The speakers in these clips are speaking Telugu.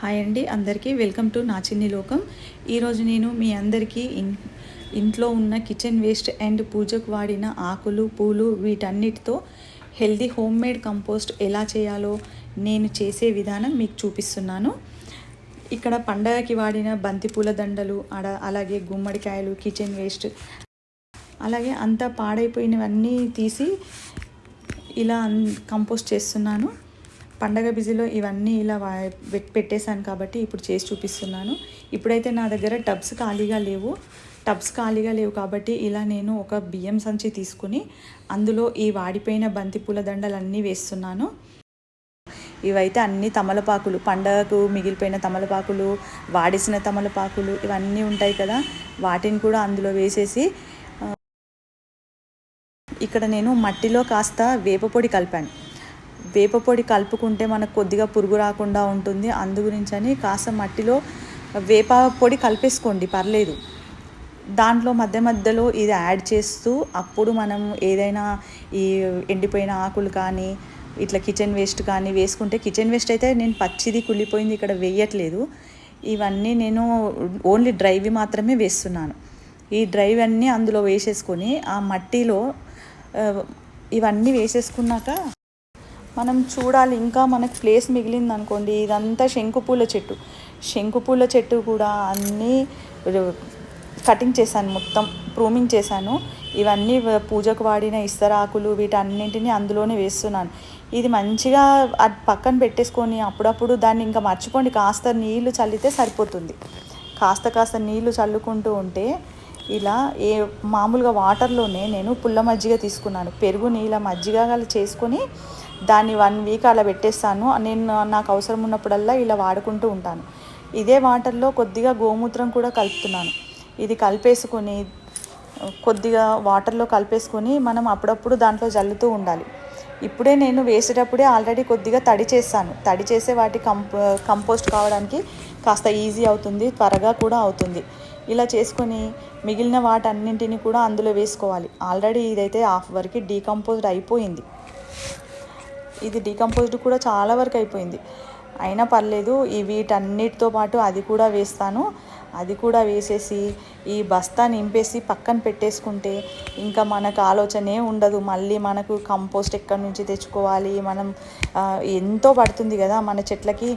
హాయ్ అండి అందరికీ వెల్కమ్ టు నా చిన్ని లోకం. ఈరోజు నేను మీ అందరికీ ఇన్ ఇంట్లో ఉన్న కిచెన్ వేస్ట్ అండ్ పూజకు వాడిన ఆకులు పూలు వీటన్నిటితో హెల్దీ హోమ్ మేడ్ కంపోస్ట్ ఎలా చేయాలో నేను చేసే విధానం మీకు చూపిస్తున్నాను. ఇక్కడ పండగకి వాడిన బంతిపూల దండలు అడ అలాగే గుమ్మడికాయలు కిచెన్ వేస్ట్ అలాగే అంతా పాడైపోయినవన్నీ తీసి ఇలా కంపోస్ట్ చేస్తున్నాను. పండగ బిజీలో ఇవన్నీ ఇలా వా- పెట్టేశాను కాబట్టి ఇప్పుడు చేసి చూపిస్తున్నాను. ఇప్పుడైతే నా దగ్గర టబ్స్ ఖాళీగా లేవు. టబ్స్ ఖాళీగా లేవు కాబట్టి ఇలా నేను ఒక బియ్యం సంచి తీసుకుని అందులో ఈ వాడిపోయిన బంతిపూల దండలన్నీ వేస్తున్నాను. ఇవైతే అన్ని తమలపాకులు పండగకు మిగిలిపోయిన తమలపాకులు వాడేసిన తమలపాకులు ఇవన్నీ ఉంటాయి కదా వాటిని కూడా అందులో వేసేసి ఇక్కడ నేను మట్టిలో కాస్త వేపపొడి కలిపాను. వేపపొడి కలుపుకుంటే మనకు కొద్దిగా పురుగు రాకుండా ఉంటుంది. అందు గురించని కాస్త మట్టిలో వేప పొడి కలిపేసుకోండి పర్లేదు. దాంట్లో మధ్య మధ్యలో ఇది యాడ్ చేస్తూ అప్పుడు మనం ఏదైనా ఈ ఎండిపోయిన ఆకులు కానీ ఇట్లా కిచెన్ వేస్ట్ కానీ వేసుకుంటే కిచెన్ వేస్ట్ అయితే నేను పచ్చిది కుళ్ళిపోయింది ఇక్కడ వేయట్లేదు. ఇవన్నీ నేను ఓన్లీ డ్రైవి మాత్రమే వేస్తున్నాను. ఈ డ్రైవ్ అన్నీ అందులో వేసేసుకొని ఆ మట్టిలో ఇవన్నీ వేసేసుకున్నాక మనం చూడాలి. ఇంకా మనకు ప్లేస్ మిగిలింది అనుకోండి ఇదంతా శంకుపూల చెట్టు. శంకుపూల చెట్టు కూడా అన్నీ కటింగ్ చేశాను మొత్తం ప్రూమింగ్ చేశాను. ఇవన్నీ పూజకు వాడిన ఇస్తరాకులు వీటన్నింటినీ అందులోనే వేస్తున్నాను. ఇది మంచిగా అది పక్కన పెట్టేసుకొని అప్పుడప్పుడు దాన్ని ఇంకా మర్చిపోండి. కాస్త నీళ్ళు చల్లితే సరిపోతుంది. కాస్త కాస్త నీళ్ళు చల్లుకుంటూ ఉంటే ఇలా ఏ మామూలుగా వాటర్లోనే నేను పుల్ల మజ్జిగ తీసుకున్నాను. పెరుగు నీళ్ళ మజ్జిగ చేసుకొని దాన్ని వన్ వీక్ అలా పెట్టేస్తాను. నేను నాకు అవసరం ఉన్నప్పుడల్లా ఇలా వాడుకుంటూ ఉంటాను. ఇదే వాటర్లో కొద్దిగా గోమూత్రం కూడా కలుపుతున్నాను. ఇది కలిపేసుకొని కొద్దిగా వాటర్లో కలిపేసుకొని మనం అప్పుడప్పుడు దాంట్లో జల్లుతూ ఉండాలి. ఇప్పుడే నేను వేసేటప్పుడే ఆల్రెడీ కొద్దిగా తడి చేస్తాను. తడి చేసే వాటి కంప కంపోస్ట్ కావడానికి కాస్త ఈజీ అవుతుంది త్వరగా కూడా అవుతుంది. ఇలా చేసుకొని మిగిలిన వాటన్నింటిని కూడా అందులో వేసుకోవాలి. ఆల్రెడీ ఇదైతే హాఫ్ వరకు డీకంపోజ్డ్ అయిపోయింది. ఇది డీకంపోజ్డ్ కూడా చాలా వరకు అయిపోయింది. అయినా పర్లేదు ఈ వీటన్నిటితో పాటు అది కూడా వేస్తాను. అది కూడా వేసేసి ఈ బస్తా నింపేసి పక్కన పెట్టేసుకుంటే ఇంకా మనకు ఆలోచనే ఉండదు. మళ్ళీ మనకు కంపోస్ట్ ఎక్కడి నుంచి తెచ్చుకోవాలి? మనం ఎంతో పడుతుంది కదా మన చెట్లకి.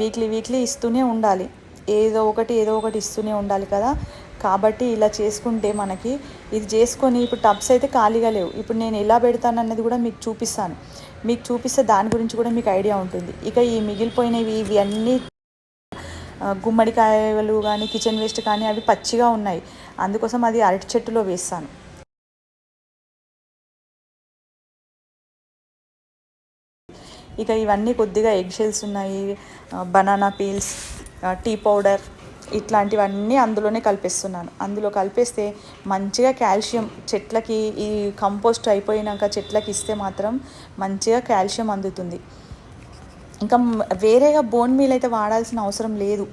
వీక్లీ వీక్లీ ఇస్తూనే ఉండాలి. ఏదో ఒకటి ఏదో ఒకటి ఇస్తూనే ఉండాలి కదా. కాబట్టి ఇలా చేసుకుంటే మనకి ఇది చేసుకొని ఇప్పుడు టబ్స్ అయితే ఖాళీగా లేవు. ఇప్పుడు నేను ఎలా పెడతాను అన్నది కూడా మీకు చూపిస్తాను. మీకు చూపిస్తే దాని గురించి కూడా మీకు ఐడియా ఉంటుంది. ఇక ఈ మిగిలిపోయినవి ఇవి అన్నీ గుమ్మడికాయలు కానీ కిచెన్ వేస్ట్ కానీ అవి పచ్చిగా ఉన్నాయి. అందుకోసం అది అరటి చెట్టులో వేస్తాను. ఇక ఇవన్నీ కొద్దిగా ఎగ్ షెల్స్ ఉన్నాయి బనానా పీల్స్ టీ పౌడర్ ఇట్లాంటివన్నీ అందులోనే కలిపేస్తున్నాను. అందులో కలిపేస్తే మంచిగా కాల్షియం చెట్లకి ఈ కంపోస్ట్ అయిపోయినాక చెట్లకి ఇస్తే మాత్రం మంచిగా కాల్షియం అందుతుంది. ఇంకా వేరేగా బోన్ మీల్ అయితే వాడాల్సిన అవసరం లేదు.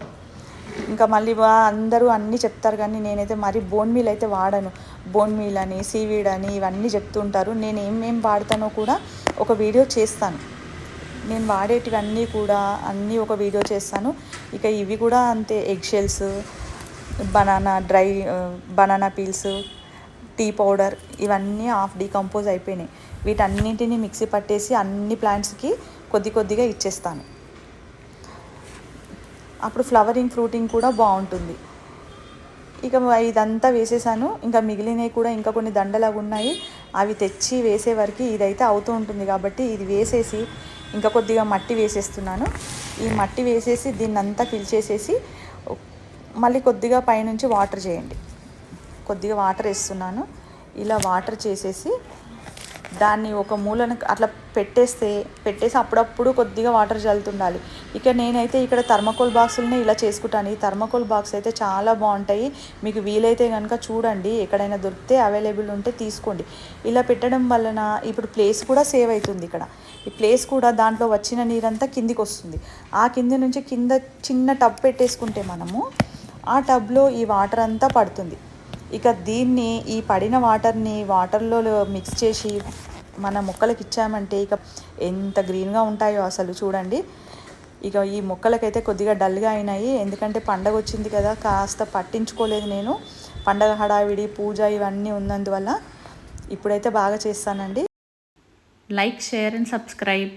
ఇంకా మళ్ళీ అందరూ అన్నీ చెప్తారు కానీ నేనైతే మరి బోన్ మీల్ అయితే వాడను. బోన్ మీల్ అని సీవీడ్ అని ఇవన్నీ చెప్తుంటారు నేను ఏమేం వాడతానో కూడా ఒక వీడియో చేస్తాను. నేను వాడేటివన్నీ కూడా అన్నీ ఒక వీడియో చేస్తాను. ఇక ఇవి కూడా అంతే egg shells banana dry banana peels tea powder ఇవన్నీ హాఫ్ డీకంపోజ్ అయిపోయినాయి. వీటన్నింటినీ మిక్సీ పట్టేసి అన్ని ప్లాంట్స్కి కొద్ది కొద్దిగా ఇచ్చేస్తాను. అప్పుడు ఫ్లవరింగ్ ఫ్రూటింగ్ కూడా బాగుంటుంది. ఇక ఇదంతా వేసేసాను. ఇంకా మిగిలినవి కూడా ఇంకా కొన్ని దండలాగా ఉన్నాయి. అవి తెచ్చి వేసే వరకు ఇదైతే అవుతూ ఉంటుంది కాబట్టి ఇది వేసేసి ఇంకా కొద్దిగా మట్టి వేసేస్తున్నాను. ఈ మట్టి వేసేసి దీన్ని అంతా ఫిల్ చేసేసి మళ్ళీ కొద్దిగా పైనుంచి వాటర్ చేయండి. కొద్దిగా వాటర్ వేస్తున్నాను. ఇలా వాటర్ చేసేసి దాన్ని ఒక మూలన అట్లా పెట్టేస్తే పెట్టేసి అప్పుడప్పుడు కొద్దిగా వాటర్ చల్లుతుండాలి. ఇక నేనైతే ఇక్కడ థర్మకోల్ బాక్సులనే ఇలా చేసుకుంటాను. ఈ థర్మకోల్ బాక్స్ అయితే చాలా బాగుంటాయి. మీకు వీలైతే కనుక చూడండి. ఎక్కడైనా దొరికితే అవైలబుల్ ఉంటే తీసుకోండి. ఇలా పెట్టడం వలన ఇప్పుడు ప్లేస్ కూడా సేవ్ అవుతుంది ఇక్కడ. ఈ ప్లేస్ కూడా దాంట్లో వచ్చిన నీరంతా కిందికి వస్తుంది ఆ కింది నుంచి కింద చిన్న టబ్ పెట్టేసుకుంటే మనము ఆ టబ్లో ఈ వాటర్ అంతా పడుతుంది. ఇక దీన్ని ఈ పడిన వాటర్ని వాటర్లో మిక్స్ చేసి మన మొక్కలకి ఇచ్చామంటే ఇక ఎంత గ్రీన్గా ఉంటాయో అసలు చూడండి. ఇక ఈ మొక్కలకైతే కొద్దిగా డల్గా అయినాయి. ఎందుకంటే పండగ వచ్చింది కదా కాస్త పట్టించుకోలేదు నేను. పండగ హడావిడి పూజ ఇవన్నీ ఉన్నందువల్ల ఇప్పుడైతే బాగా చేస్తానండి. Like share and subscribe.